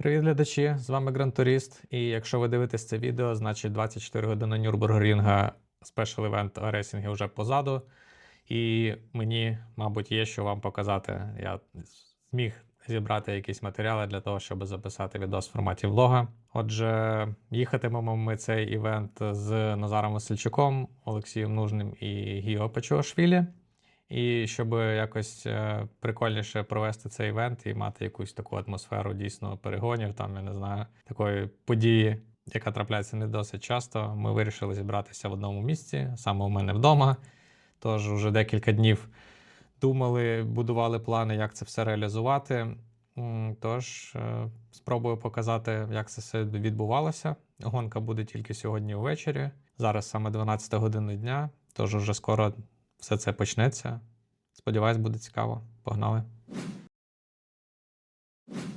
Привіт, глядачі! З вами Грантуріст. І якщо ви дивитесь це відео, значить 24 години Нюрбургрінга спешл івент рейсінги вже позаду. І мені, мабуть, є що вам показати. Я зміг зібрати якісь матеріали для того, щоб записати відос в форматі влога. Отже, їхатимемо ми цей івент з Назаром Васильчуком, Олексієм Нужним і Гіо Пачуашвілі. І щоб якось е, прикольніше провести цей івент і мати якусь таку атмосферу дійсно перегонів, там я не знаю, такої події, яка трапляється не досить часто, ми вирішили зібратися в одному місці, саме у мене вдома. Тож вже декілька днів думали, будували плани, як це все реалізувати. Тож е, спробую показати, як це все відбувалося. Гонка буде тільки сьогодні ввечері. Зараз саме 12 година дня, тож вже скоро все це почнеться. Сподіваюсь, буде цікаво. Погнали.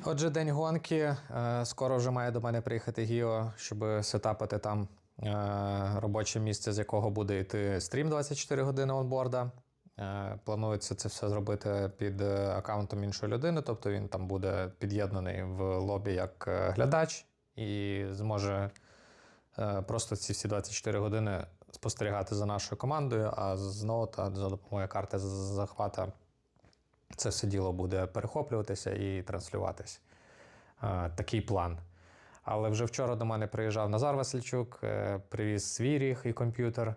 Отже, день гонки. Е, Скоро вже має до мене приїхати Гіо, щоб сетапити там е, робоче місце, з якого буде йти стрім 24 години онборда. Е, Планується це все зробити під аккаунтом іншої людини, тобто він там буде під'єднаний в лобі як глядач і зможе просто ці всі 24 години спостерігати за нашою командою, а з ноута за допомогою карти захвата це все діло буде перехоплюватися і транслюватись. Е, Такий план. Але вже вчора до мене приїжджав Назар Васильчук, е, привіз свій ріг і комп'ютер.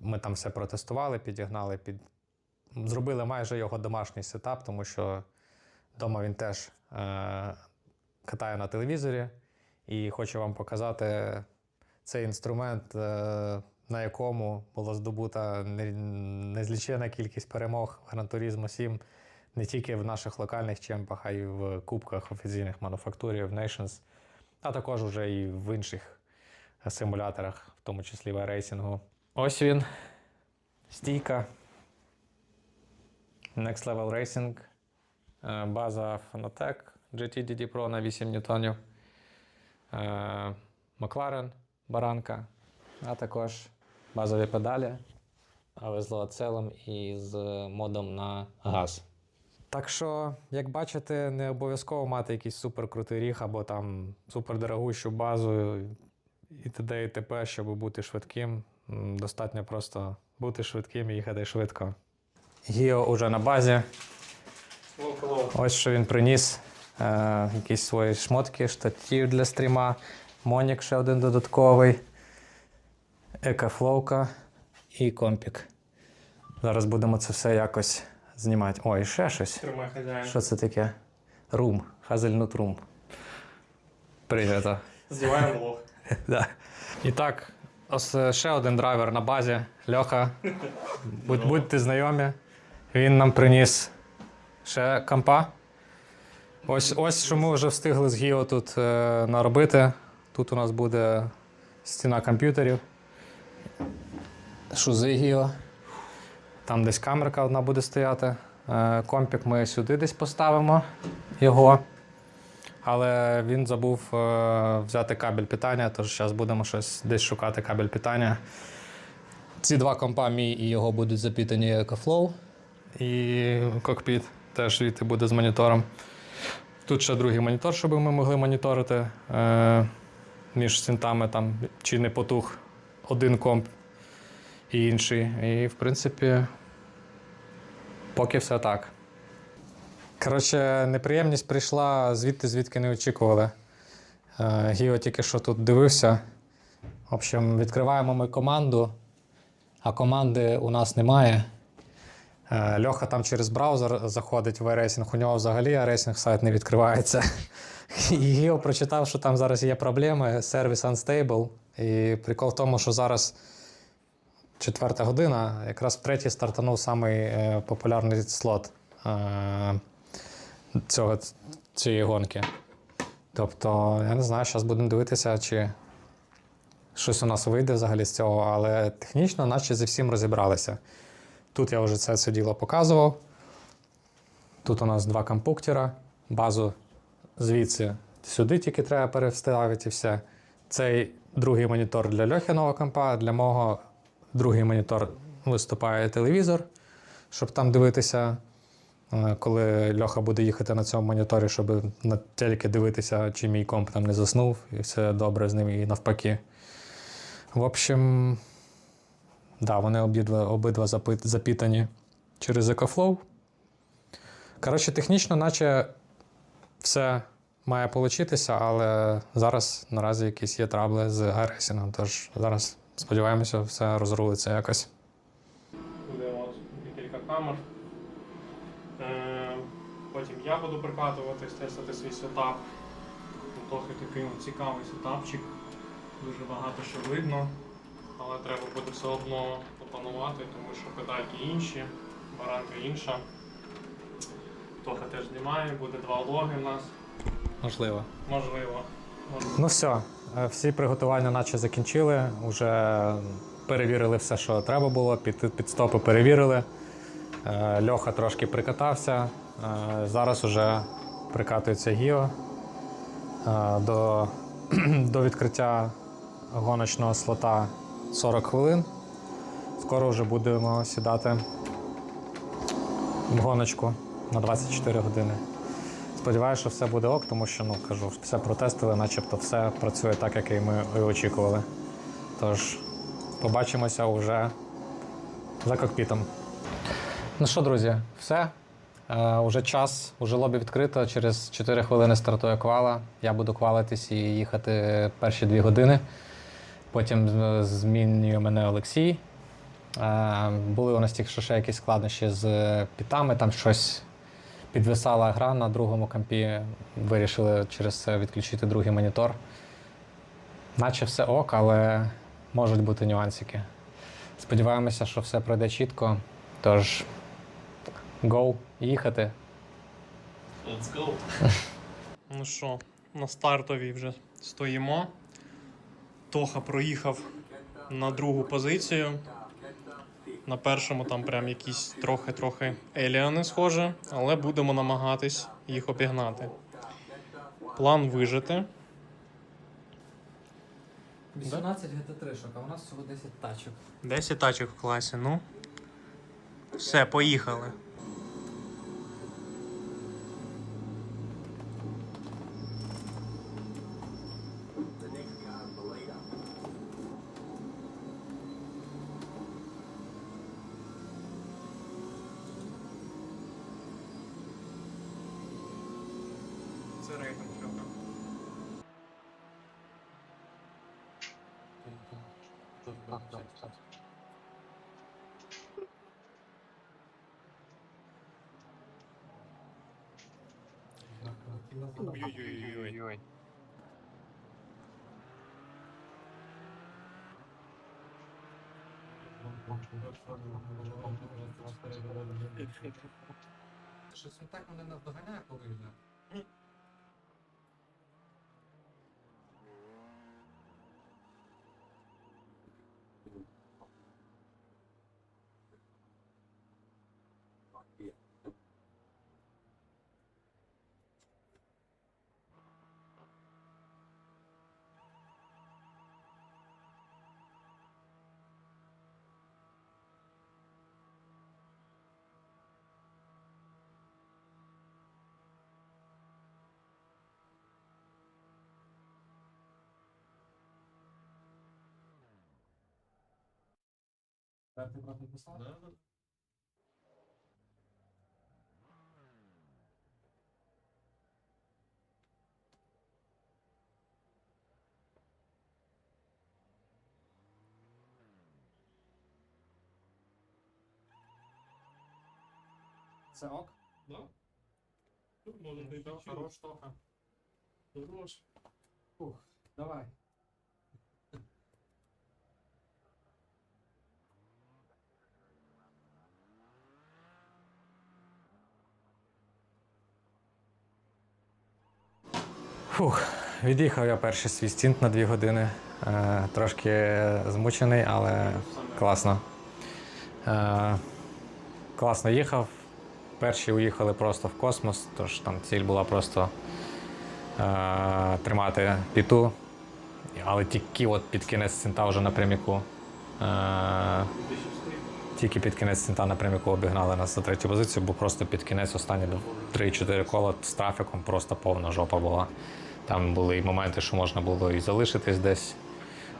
Ми там все протестували, підігнали під. Зробили майже його домашній сетап, тому що вдома він теж е, катає на телевізорі. І хочу вам показати цей інструмент, е, на якому була здобута незлічена кількість перемог Gran Turismo 7 не тільки в наших локальних чемпах, а й в кубках офіційних мануфактурів Nations, а також вже і в інших симуляторах, в тому числі в рейсінгу. Ось він. Стійка. Next Level Racing. Е, База Fanatec GT DD Pro на 8 ньютонів. Е, Макларен, баранка, а також базові педалі, але з лоацелем і з модом на газ. Так що, як бачите, не обов'язково мати якийсь суперкрутий ріг або там супердорогущу базу і т.д. і т.п., щоб бути швидким. Достатньо просто бути швидким і їхати швидко. Гіо уже на базі. Ось що він приніс. Е, якісь свої шмотки, штатів для стріма, Монік ще один додатковий, екафловка і компік. Зараз будемо це все якось знімати. Ой, ще щось. Тримай хазяїн. Що це таке? Рум. Хазельнут рум. Прийнято. Здіваємо влог. Да. І так, ось ще один драйвер на базі. Льоха. Будь, будьте знайомі. Він нам приніс ще компа. Ось, ось що ми вже встигли з Гіо тут е, наробити. Тут у нас буде стіна комп'ютерів. Шузи Гіо. Там десь камерка одна буде стояти. Е, компік ми сюди десь поставимо його. Але він забув е, взяти кабель питання, тож зараз будемо щось десь шукати кабель питання. Ці два компа, мій і його будуть запітані EcoFlow. І кокпіт теж звідти буде з монітором. Тут ще другий монітор, щоб ми могли моніторити е, між синтами, там, чи не потух один комп і інший. І, в принципі, поки все так. Коротше, неприємність прийшла звідти, звідки не очікували. Е, Гіо тільки що тут дивився. В общем, відкриваємо ми команду, а команди у нас немає. Е, Льоха там через браузер заходить в iRacing, у нього взагалі iRacing сайт не відкривається. І прочитав, що там зараз є проблеми, сервіс unstable. І прикол в тому, що зараз четверта година, якраз в третій стартанув самий е, популярний слот. Е, цього, цієї гонки. Тобто, я не знаю, зараз будемо дивитися, чи щось у нас вийде взагалі з цього, але технічно, наче зі всім розібралися. Тут я вже це все діло показував. Тут у нас два компуктера, базу звідси сюди тільки треба переставити все. Цей другий монітор для Льохіного компа, для мого другий монітор виступає телевізор, щоб там дивитися Е, Коли Льоха буде їхати на цьому моніторі, щоб на телеки дивитися, чи мій комп там не заснув, і все добре з ним, і навпаки. В общем, да, вони обидва, обидва запит, запітані через EcoFlow. Коротше, технічно, наче все має получитися, але зараз наразі якісь є трабли з агресінгом. Тож зараз сподіваємося, все розрулиться якось. Буде декілька камер. Е, Потім я буду прикатуватись, тестити свій сетап. Трохи такий цікавий сетапчик. Дуже багато що видно, але треба буде все одно опанувати, тому що педальки інші, баранка інша. Тоха теж знімає, буде два логи в нас. Можливо. Можливо. Можливо. Ну все, всі приготування наче закінчили. Уже перевірили все, що треба було, під, під стопи перевірили. Е, Льоха трошки прикатався. Е, Зараз уже прикатується Гіо Е, до, до відкриття гоночного слота 40 хвилин. Скоро вже будемо сідати в гоночку на 24 години. Сподіваюся, що все буде ок, тому що ну кажу, все протестили, начебто все працює так, як і ми і очікували. Тож побачимося вже за кокпітом. Ну що, друзі, все. Е, уже час, уже лобі відкрито. Через 4 хвилини стартує квала. Я буду квалитись і їхати перші 2 години. Потім змінює мене Олексій. Е, були у нас тільки ще якісь складнощі з пітами, там щось підвисала гра на другому компі. Вирішили через це відключити другий монітор. Наче все ок, але можуть бути нюансики. Сподіваємося, що все пройде чітко. Тож, go, їхати. Let's go. Ну що, на стартовій вже стоїмо. Тоха проїхав на другу позицію. На першому там прям якісь трохи-трохи еліани схоже, але будемо намагатись їх обігнати. План вижити. 18 GT3, а у нас всього 10 тачок. 10 тачок в класі, ну. Все, поїхали. Це рейтинг трохи. Ой-ой-ой. Щось він так мене наздоганяє, коли йде. Ти брат написав? Це ок? Да? Тут може бути хорош тоха. Хорош. Ух, давай. Фух, від'їхав я перший свій стінт на дві години. Е, трошки змучений, але класно. Е, класно їхав. Перші уїхали просто в космос, тож там ціль була просто е, тримати піту. Але тільки от під кінець стінта вже напряміку. Тільки під кінець стінта напрямку обігнали нас за третю позицію, бо просто під кінець останні 3-4 кола з трафіком просто повна жопа була. Там були і моменти, що можна було і залишитись десь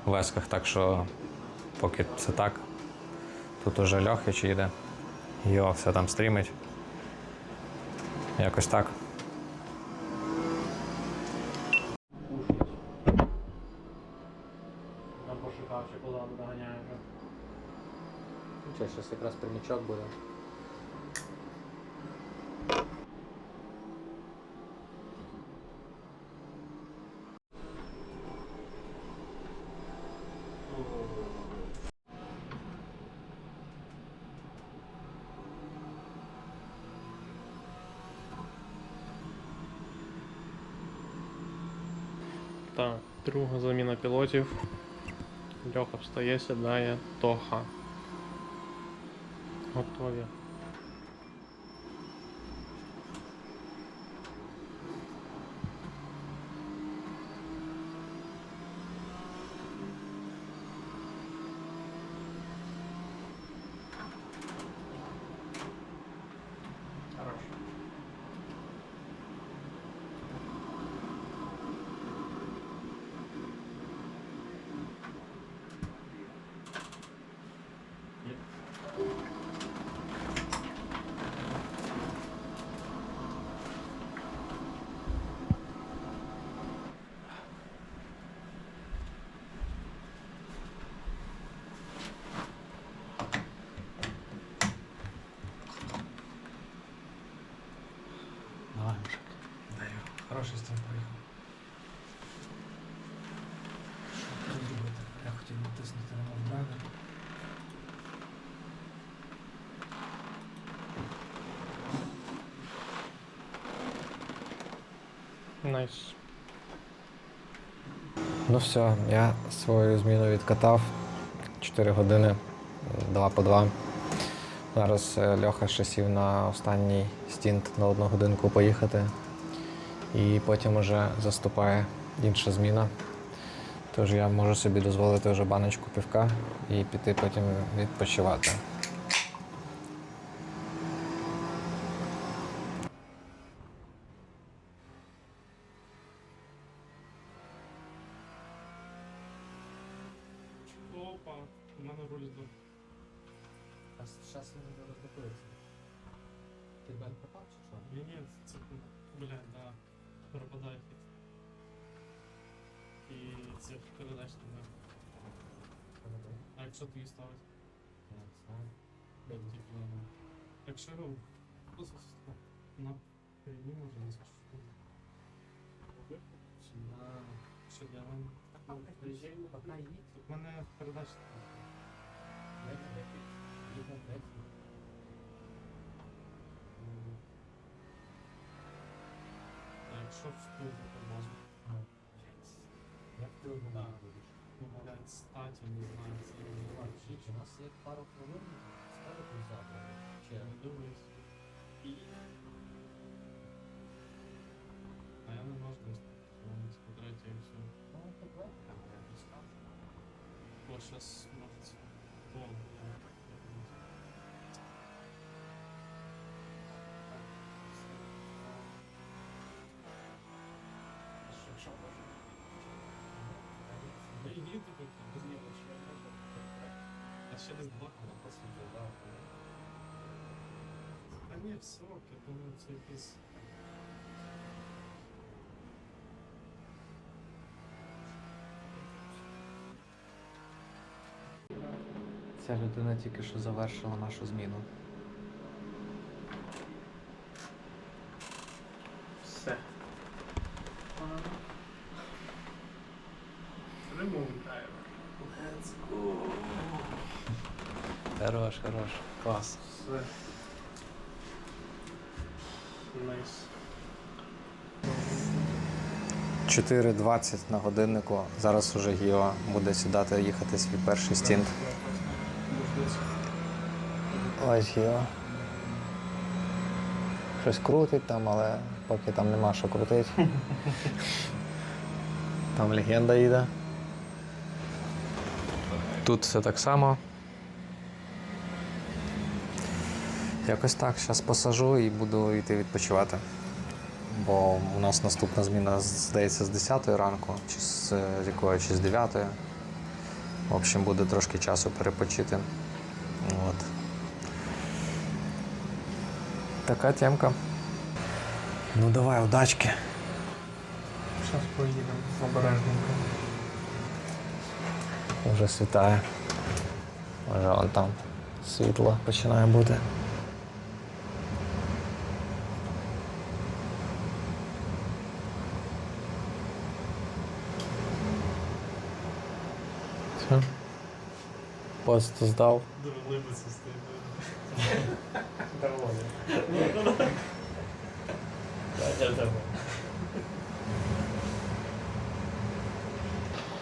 в весках. Так що поки це так, тут уже Льохич їде. Йо, все там стрімить. Якось так. Якраз примічок буде. Так, друга заміна пілотів. Льоха встає, сідає, Тоха. Готові. Давай, мужик. Даю. Хороший стрім поїхав. Що тут зробити? Я хотів натиснути на мовдрайвер. Найс. Ну все, я свою зміну відкатав. 4 години, 2 по 2. Зараз е, Льоха ще сів на останній стінт на одну годинку поїхати. І потім уже заступає інша зміна. Тож я можу собі дозволити вже баночку півка і піти потім відпочивати. Опа, у мене руль. А зараз він роздопується. Ти бен пропав чи що? Ні, ні, це, блядь, да, пропадає хід. І це передач не знаю. А якщо ти її ставить? Як тільки на... Якщо ну, просто на передній може не скажу. Чи на... Що мене? Ну, Пока їдь, Тут в мене передач А якщо в ту тормозу? Як ти Да. Ну, блядь, статі, не знаю, це не знаю. У нас є пару хвилин, ставити завтра. Чи Не дивись. І... А я не можу десь кілометр по третій і все. Ну, тебе? О, щас може це. О, блядь. я не знаю. Що може? Типу, без нього ще не. А десь два кола посидів, да. Та ні, все, я думаю, це якийсь... Ця людина тільки що завершила нашу зміну. Все. Ремонтаємо. Let's go. Хорош, хорош. Все. Найс. 4.20 на годиннику. Зараз уже Гіо буде сідати їхати свій перший стінт. Ось Гіо. Щось крутить там, але поки там нема що крутить. Там легенда їде. Тут все так само. Якось так, зараз посажу і буду йти відпочивати. Бо у нас наступна зміна, здається, з 10 ранку, чи з, якої, чи з 9. В общем, буде трошки часу перепочити. От. Така темка. Ну давай, удачки. Зараз поїдемо обережненько. Вже світає. Може, он там світло починає бути. Пост здав. Дуже либиться стоїть. Нормально.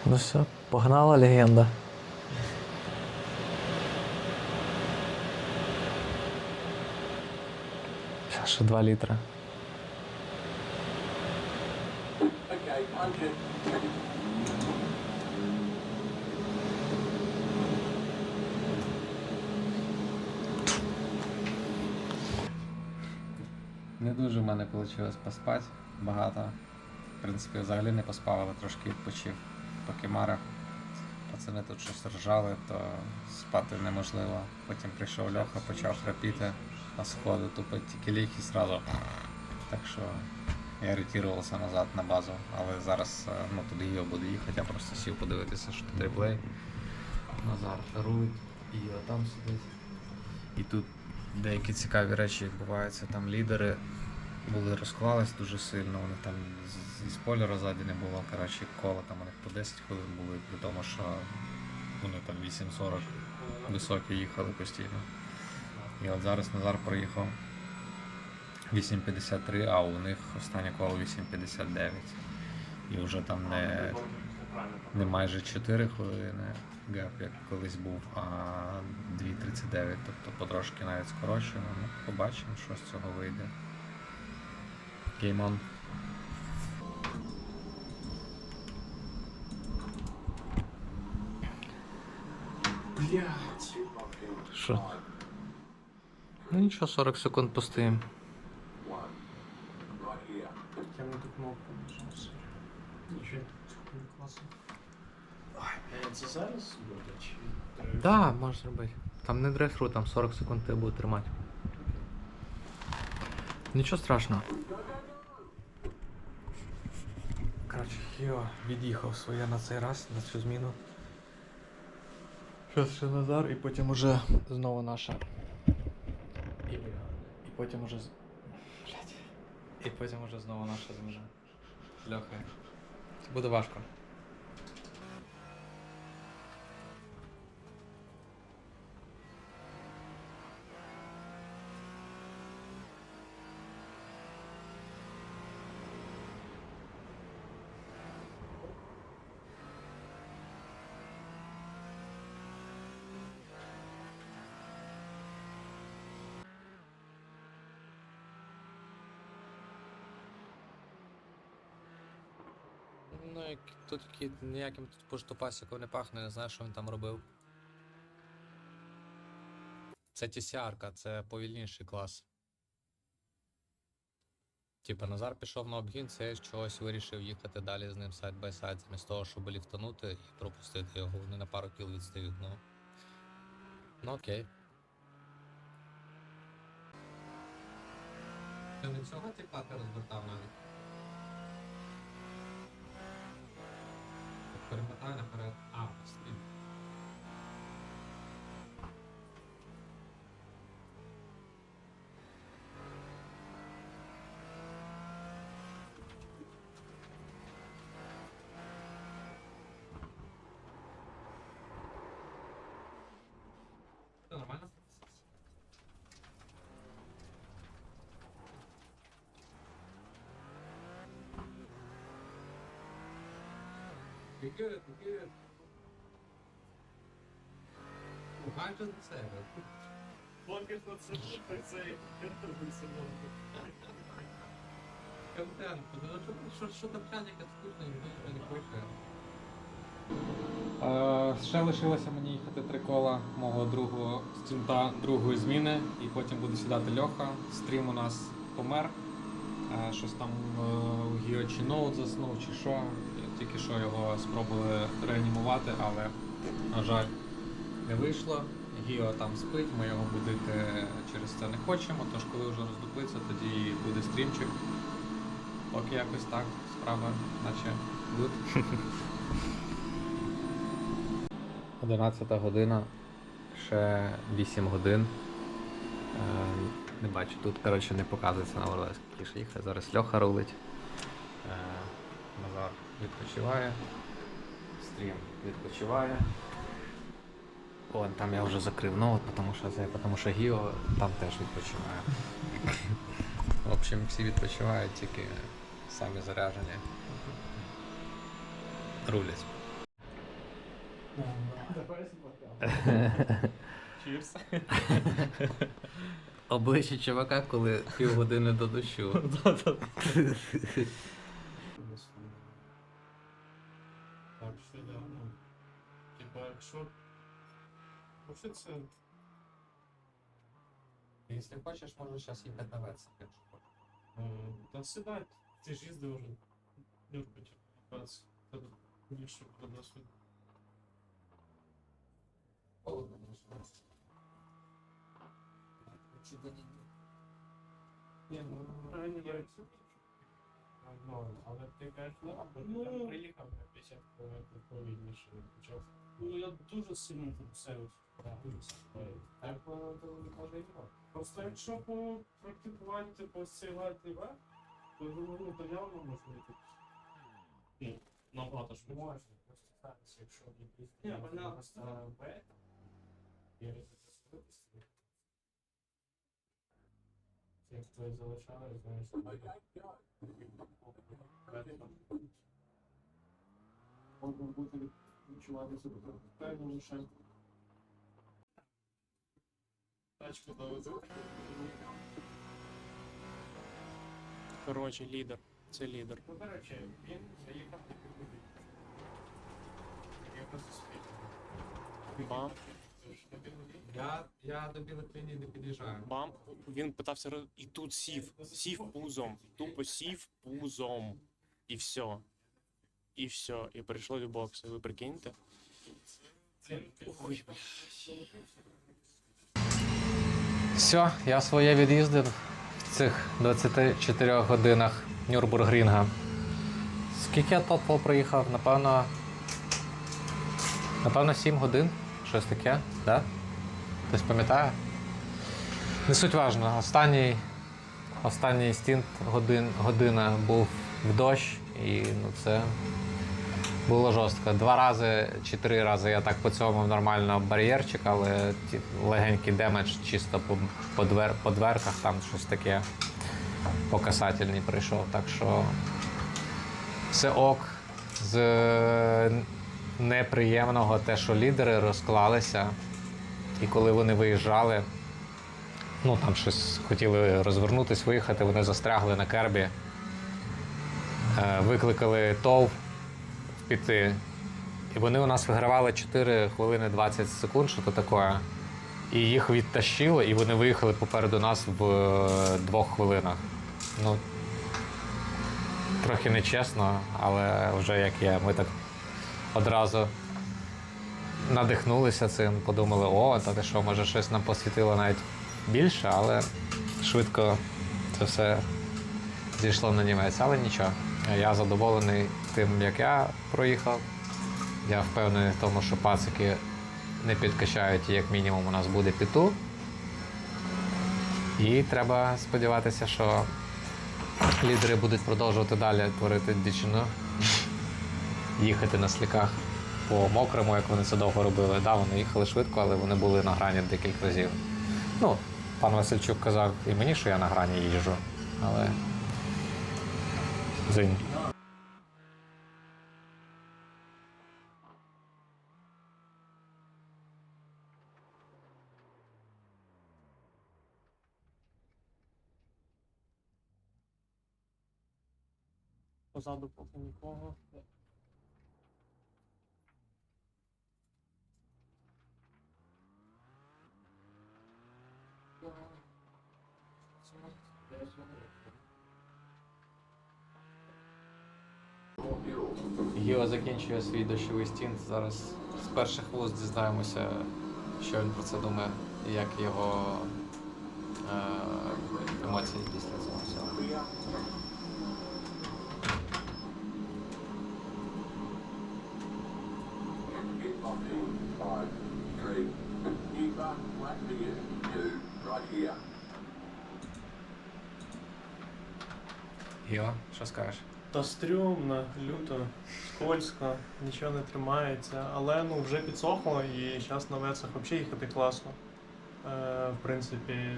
Ну все, погнала легенда. Сейчас ще 2 літра. Не дуже в мене вийшло поспати багато. В принципі, взагалі не поспав, але трошки відпочив. Поки Мара. Пацани тут щось ржали, то спати неможливо. Потім прийшов Льоха, почав храпіти на сходи, тупо тільки ліг і зразу. Так що я ретірувався назад на базу, але зараз е, ну, туди його буду їхати, я просто сів подивитися, що тут. Назар рулить і там сидить. І тут деякі цікаві речі відбуваються. Там лідери були розклались дуже сильно, вони там зі спойлера ззаді не було. Коротше, коло там у них по 10 хвилин були, при тому, що вони там 8.40 високі їхали постійно. І от зараз Назар проїхав 8.53, а у них останнє коло 8.59. І вже там не, не майже 4 хвилини геп, як колись був, а 2.39, тобто потрошки навіть скорочено. Ну, побачимо, що з цього вийде. Game on. Блять. Що? Ну нічого, 40 секунд постоїм. Я не ту кнопку нажав. Нічого. Не класно. Це зараз буде чи Так, да, можеш зробити. Там не драйфру, там 40 секунд тебе буде тримати. Нічого страшного. Коротше, Хіо від'їхав своє на цей раз, на цю зміну. Зараз ще Назар і потім уже знову наша. І, і потім уже. з- І потім уже знову наша зміна. З буде важко. Ну, як, тут які, ніяким тут поштопасіком не пахне, не знаю, що він там робив. Це TCR, це повільніший клас. Типа Назар пішов на обгін, це чогось вирішив їхати далі з ним сайд бай сайд, замість того, щоб ліфтанути і пропустити його. Вони на пару кіл відстають, ну. Ну окей. Ти не цього типа розвертав навіть? Перемотай наперед. А, слід. Все You're good, you're good. Майже до себе. Поки що це цей Контент. Ну що, що, там чайника скучно, ніхто не пише. Е, ще лишилося мені їхати три кола мого другого стінта другої зміни, і потім буде сідати Льоха. Стрім у нас помер. Е, щось там е, у Гіо чи ноут заснув, чи що. Тільки що його спробували реанімувати, але, на жаль, не вийшло. Гіо там спить, ми його будити через це не хочемо, тож коли вже роздуплиться, тоді буде стрімчик. Поки якось так, справа, наче good. 11 година, ще 8 годин. Е, не бачу, тут коротше, не показується на скільки ж їхати. Зараз Льоха рулить. Відпочиває. Стрім відпочиває. О, там я вже закрив ноут, тому що це, тому що Гіо там теж відпочиває. В общем, всі відпочивають, тільки самі заряджені. Рулять. Чірс. Обличчя чувака, коли півгодини до дощу. Так, що да, ну. Типа, якщо. Вообще це. Якщо хочеш, можу зараз їхати на Вецик, якщо хочеш. е, Та сідай, ти ж їздив уже. Юркать. Пац. Та більше про досвід. Холодно, Ні, ну, правильно, я Ну, але ти кажеш, ну, або ти там приїхав на 50 км повільніше почав. Ну, я дуже сильно фокусуюсь. Так, не може і. Просто якщо попрактикувати, типу, цей лайтний веб, то ну, то явно можна йти. Ну, набагато швидше. Можна, просто ставиться, якщо якийсь... Ні, понятно. Веб, і розповісти. Як твої залишали, знаєш, Можна бути відчувати себе впевненіше. Тачку довезу. Коротше, лідер. Це лідер. Ну, до речі, він заїхав на підбудинок. Я просто спів. Бам. Я, я до білих ліній не під'їжджаю. Бам. Він питався і тут сів. Сів пузом. Тупо сів пузом. І все. І все. І прийшло до боксу. Ви прикиньте? Ой, Все, я своє від'їздив в цих 24 годинах Нюрбургрінга. Скільки я тотал проїхав? Напевно. Напевно, 7 годин. Щось таке, да? Хтось пам'ятає? Не суть важно. Останній, останній стінт годин, година був в дощ, і ну, це було жорстко. Два рази чи три рази я так поцьомив нормально бар'єрчик, але легенький демедж чисто по, по, двер, по дверках, там щось таке по касательній прийшов. Так що все ок. З е, неприємного те, що лідери розклалися. І коли вони виїжджали, ну там щось хотіли розвернутись, виїхати, вони застрягли на кербі. Е, Викликали ТОВ піти. І вони у нас вигравали 4 хвилини 20 секунд, що то таке. І їх відтащило, і вони виїхали попереду нас в е, двох хвилинах. Ну, трохи нечесно, але вже як є, ми так одразу надихнулися цим, подумали, о, та ти що, може щось нам посвітило навіть більше, але швидко це все зійшло на німець, але нічого. Я задоволений тим, як я проїхав. Я впевнений в тому, що пацики не підкачають, як мінімум у нас буде піту. І треба сподіватися, що лідери будуть продовжувати далі творити дичину, їхати на сліках по мокрому, як вони це довго робили. Да, вони їхали швидко, але вони були на грані декілька разів. Ну, пан Васильчук казав і мені, що я на грані їжджу, але. Зинь. Позаду поки нікого. Гіо закінчує свій дощовий стінт. Зараз з перших вуз дізнаємося, що він про це думає і як його е емоції після цього всього. Гіо, що скажеш? Та стрьомно, люто, скользко, нічого не тримається, але ну вже підсохло і зараз на вецах взагалі їхати класно. Е, в принципі,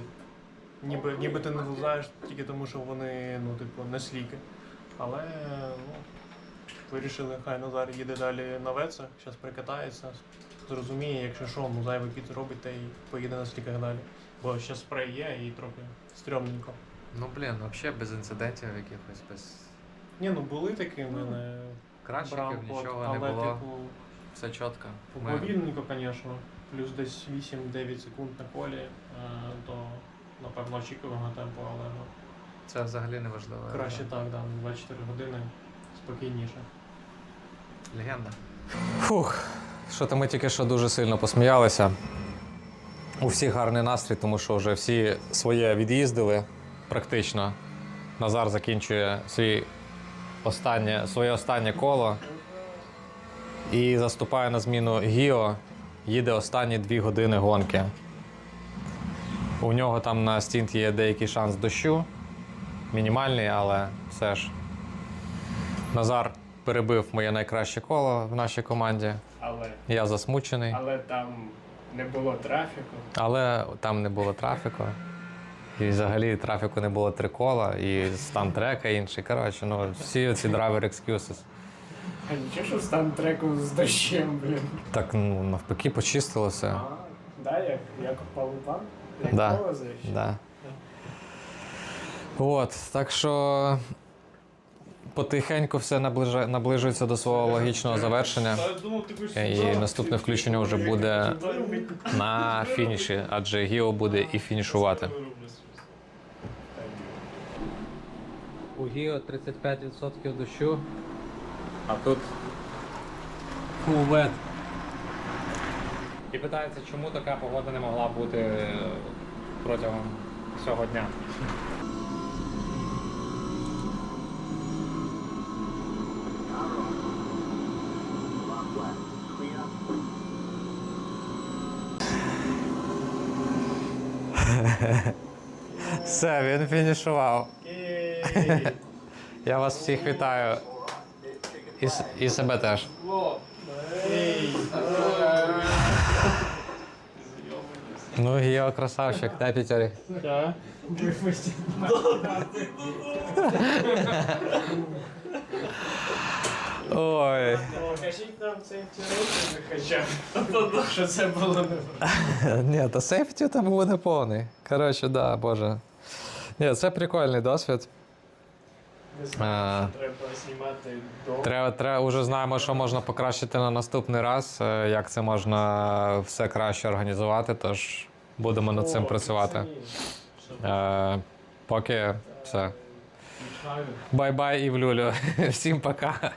ніби, ніби ти не влазаєш тільки тому, що вони ну, типу, не сліки. Але ну, вирішили, хай Назар їде далі на вецах, зараз прикатається, зрозуміє, якщо що, ну зайвий кіт робить та й поїде на сліках далі. Бо зараз спрей є і трохи стрьомненько. Ну блін, взагалі без інцидентів якихось, без Ні, ну були такі в мене кращиків, Браунпот, нічого але, не було. типу, Все чітко. Ми... повільненько, звісно. Плюс десь 8-9 секунд на колі е, до, напевно, очікуваного темпу, але ну, Це взагалі не важливо. краще так, да, 24 години спокійніше. Легенда. Фух, що то ми тільки що дуже сильно посміялися. У всіх гарний настрій, тому що вже всі своє від'їздили практично. Назар закінчує свій останнє, своє останнє коло і заступає на зміну Гіо. Їде останні дві години гонки. У нього там на стінті є деякий шанс дощу. Мінімальний, але все ж. Назар перебив моє найкраще коло в нашій команді. Але, Я засмучений, але там не було трафіку. але там не було трафіку. І взагалі трафіку не було три кола, і стан трека інший. Коротше, ну всі ці driver excuses. А нічого, що стан треку з дощем, блін. Так ну, навпаки почистило все. А, да, як, як Павлупан? Як Да. зайшов? Да. От, так що потихеньку все наближа- наближується до свого логічного завершення. І наступне включення вже буде на фініші, адже Гіо буде і фінішувати. У Гіо 35% дощу, а тут wet. І питається, чому така погода не могла бути е, протягом всього дня. Все, він фінішував. Я вас всіх вітаю. І, і себе теж. Ну, Гіо красавчик, дай п'ятьорі. Так. Ой. Покажіть нам цей рейтинг хоча б. Що це було не Ні, та сейфті там буде повний. Коротше, да, боже. Ні, це прикольний досвід. Не А. знаю, що треба знімати. Треба, треба вже знаємо, що можна покращити на наступний раз, е, як це можна все краще організувати, тож будемо над цим працювати. Е, поки все. Бай-бай і в люлю. Всім пока.